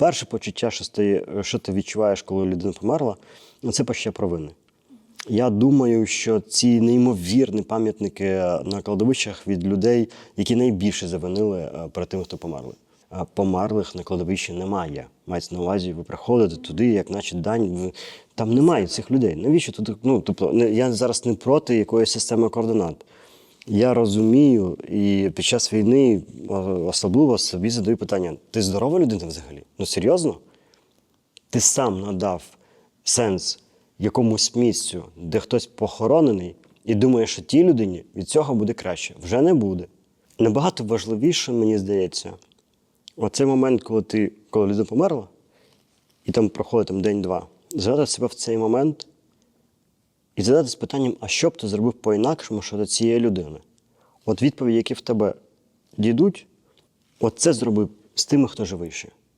перше почуття, що, стає, що ти відчуваєш, коли людина померла, це почуття провини. Я думаю, що ці неймовірні пам'ятники на кладовищах від людей, які найбільше завинили е, перед тим, хто померли. А Померлих на кладовищі немає. Мається на увазі, ви приходите туди, як наче дань. Там немає цих людей. Навіщо тут? Ну, тобто, я зараз не проти якоїсь системи координат. Я розумію, і під час війни особливо собі задаю питання: ти здорова людина взагалі? Ну серйозно? Ти сам надав сенс якомусь місцю, де хтось похоронений, і думаєш, що тій людині від цього буде краще. Вже не буде. Набагато важливіше, мені здається, оцей момент, коли ти, коли людина померла, і там проходить там, день-два, згадати себе в цей момент і задатись питанням, а що б ти зробив по-інакшому щодо цієї людини? От відповіді, які в тебе дійдуть, от це зробив з тими, хто живий ще.